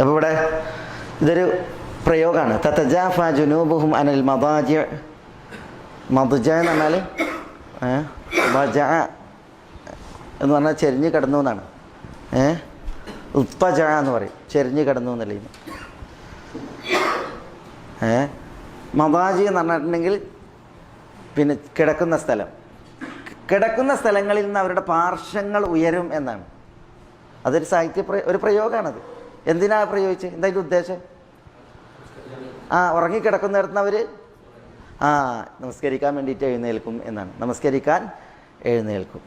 അപ്പോൾ ഇവിടെ ഇതൊരു പ്രയോഗമാണ് തത്തജാഫ ജുനൂബുഹും അനൽ മദാജി മദുജ എന്ന് പറഞ്ഞാൽ ബജ എന്ന് പറഞ്ഞാൽ ചെരിഞ്ഞ് കിടന്നു എന്നാണ്. ഏ ഉപ്പജ എന്ന് പറയും. ചെരിഞ്ഞ് കിടന്നു എന്നല്ല. ഏ മദാജി എന്ന് പറഞ്ഞിട്ടുണ്ടെങ്കിൽ പിന്നെ കിടക്കുന്ന സ്ഥലം. കിടക്കുന്ന സ്ഥലങ്ങളിൽ നിന്ന് അവരുടെ പാർശ്വങ്ങൾ ഉയരും എന്നാണ്. അതൊരു സാഹിത്യ ഒരു പ്രയോഗമാണത് എന്തിനാ പ്രയോഗിച്ച്? എന്താ ഇതിന്റെ ഉദ്ദേശം? ആ ഉറങ്ങിക്കിടക്കുന്നിടത്ത് അവർ ആ നമസ്കരിക്കാൻ വേണ്ടിയിട്ട് എഴുന്നേൽക്കും എന്നാണ്. നമസ്കരിക്കാൻ എഴുന്നേൽക്കും.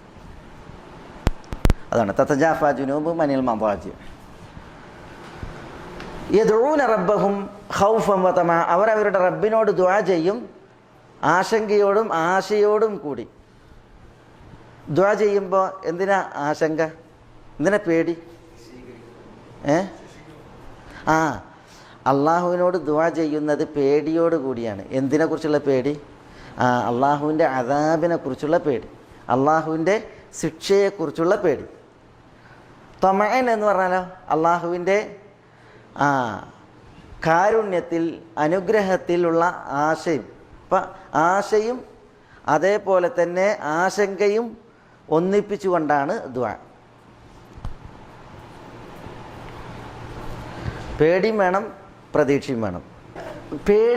അതാണ്. തത്തജാഫ ജുനൂബ് മനിൽ മാബാജ് യദൂന റബ്ബഹും ഹൗഫം വതമ. അവർ അവരുടെ റബ്ബിനോട് ദുആ ചെയ്യും. ആശങ്കയോടും ആശയോടും കൂടി. ദുആ ചെയ്യുമ്പോൾ എന്തിനാ ആശങ്ക? എന്തിനാ പേടി? ഏ? ആ അള്ളാഹുവിനോട് ദുആ ചെയ്യുന്നത് പേടിയോട് കൂടിയാണ്. എന്തിനെ കുറിച്ചുള്ള പേടി? ആ അള്ളാഹുവിന്റെ അതാബിനെ കുറിച്ചുള്ള പേടി. അള്ളാഹുവിന്റെ ശിക്ഷയെക്കുറിച്ചുള്ള പേടി. തൊമയൻ എന്ന് പറഞ്ഞാലോ? അള്ളാഹുവിന്റെ ആ കാരുണ്യത്തിൽ അനുഗ്രഹത്തിലുള്ള ആശയും. ഇപ്പം ആശയും അതേപോലെ തന്നെ ആശങ്കയും ഒന്നിപ്പിച്ചുകൊണ്ടാണ് ദ്വാ. പേടിയും വേണം പ്രതീക്ഷയും വേണം. പേടി